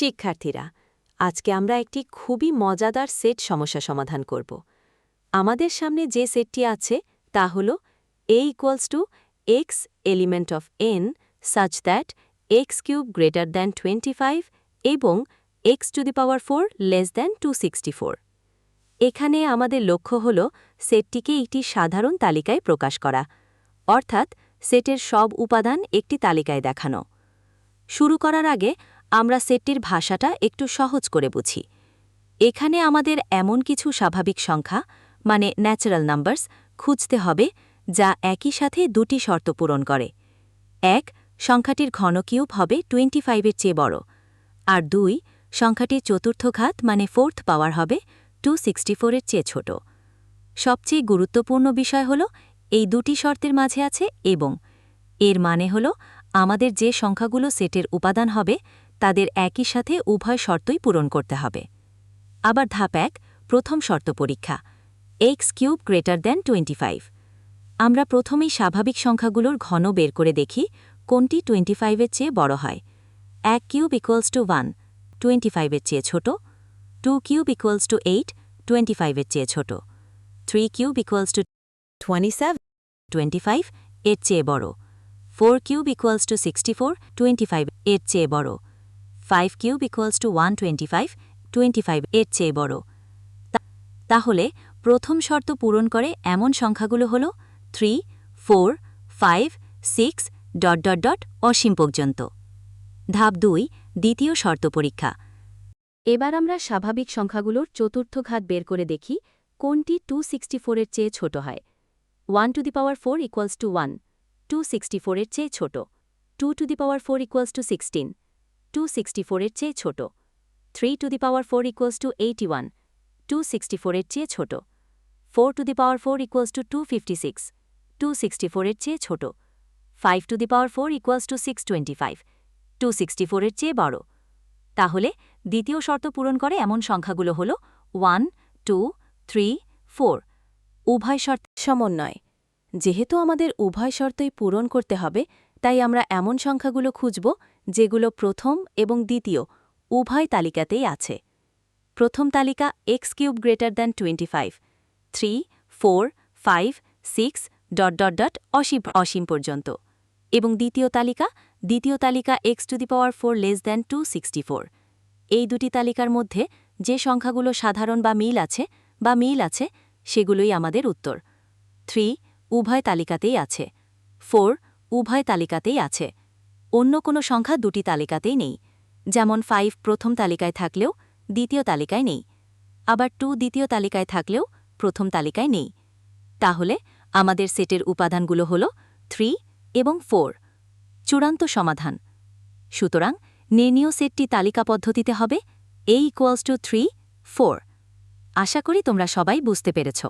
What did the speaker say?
শিক্ষার্থীরা, আজকে আমরা একটি খুবই মজাদার সেট সমস্যা সমাধান করব। আমাদের সামনে যে সেটটি আছে তা হল a equals to X element of N such that X cube greater than twenty five এবং X to the power four less than two sixty four এখানে আমাদের লক্ষ্য হল সেটটিকে একটি সাধারণ তালিকায় প্রকাশ করা, অর্থাৎ সেটের সব উপাদান একটি তালিকায় দেখানো। শুরু করার আগে আমরা সেটটির ভাষাটা একটু সহজ করে বুঝি। এখানে আমাদের এমন কিছু স্বাভাবিক সংখ্যা মানে ন্যাচারাল নাম্বারস খুঁজতে হবে, যা একই সাথে দুটি শর্ত পূরণ করে। এক, সংখ্যাটির ঘনকিউব হবে টোয়েন্টি ফাইভের চেয়ে বড়। আর দুই, সংখ্যাটির চতুর্থ ঘাত মানে ফোর্থ পাওয়ার হবে টু সিক্সটি ফোরের চেয়ে ছোট। সবচেয়ে গুরুত্বপূর্ণ বিষয় হল, এই দুটি শর্তের মাঝে আছে এবং। এর মানে হল, আমাদের যে সংখ্যাগুলো সেটের উপাদান হবে তাদের একই সাথে উভয় শর্তই পূরণ করতে হবে। আবার ধাপ এক, প্রথম শর্ত পরীক্ষা। X cube greater than twenty five. আমরা প্রথমেই স্বাভাবিক সংখ্যাগুলোর ঘন বের করে দেখি, কোনটি টোয়েন্টি ফাইভের চেয়ে বড় হয়। এক cube equals to one twenty ফাইভের চেয়ে ছোট। Two cube equals to eight twenty ফাইভের চেয়ে ছোট। Three cube equals to twenty seven twenty five এর চেয়ে বড়। Four cube equals to sixty four twenty five এর চেয়ে বড়। Five cube equals to one twenty five twenty five এর চেয়ে বড়। তাহলে প্রথম শর্ত পূরণ করে এমন সংখ্যাগুলো হল three four five six dot dot dot অসীম পর্যন্ত। ধাপ দুই, দ্বিতীয় শর্ত পরীক্ষা। এবার আমরা স্বাভাবিক সংখ্যাগুলোর চতুর্থ ঘাত বের করে দেখি কোনটি টু সিক্সটি ফোরের চেয়ে ছোট হয়। One to the power four equals to one two sixty ফোরের চেয়ে ছোট two to the power four equals to sixteen two sixty ফোরের চেয়ে ছোট। Three to the power four equals to eighty one two sixty ফোরের চেয়ে ছোট। Four to the power four equals to two fifty six two sixty ফোরের চেয়ে ছোট। Five to the power four equals to six twenty five two sixty ফোরের চেয়ে বড়। তাহলে দ্বিতীয় শর্ত পূরণ করে এমন সংখ্যাগুলো হল ওয়ান টু থ্রি ফোর উভয় শর্ত সমন্বয়। যেহেতু আমাদের উভয় শর্তই পূরণ করতে হবে, তাই আমরা এমন সংখ্যাগুলো খুঁজব যেগুলো প্রথম এবং দ্বিতীয় উভয় তালিকাতেই আছে। প্রথম তালিকা X cube greater than twenty five, three, four, five, six, dot dot dot, অসীম অসীম পর্যন্ত। এবং দ্বিতীয় তালিকা দ্বিতীয় তালিকা X to the power four less than two sixty four. এই দুটি তালিকার মধ্যে যে সংখ্যাগুলো সাধারণ বা মিল আছে বা মিল আছে, সেগুলোই আমাদের উত্তর। থ্রি উভয় তালিকাতেই আছে। ফোর, উভয় তালিকাতেই আছে। অন্য কোনো সংখ্যা দুটি তালিকাতেই নেই। যেমন ফাইভ প্রথম তালিকায় থাকলেও দ্বিতীয় তালিকায় নেই। আবার টু দ্বিতীয় তালিকায় থাকলেও প্রথম তালিকায় নেই। তাহলে আমাদের সেটের উপাদানগুলো হল থ্রি এবং ফোর। চূড়ান্ত সমাধান। সুতরাং নির্ণীয় সেটটি তালিকা পদ্ধতিতে হবে A equals to three four আশা করি তোমরা সবাই বুঝতে পেরেছ।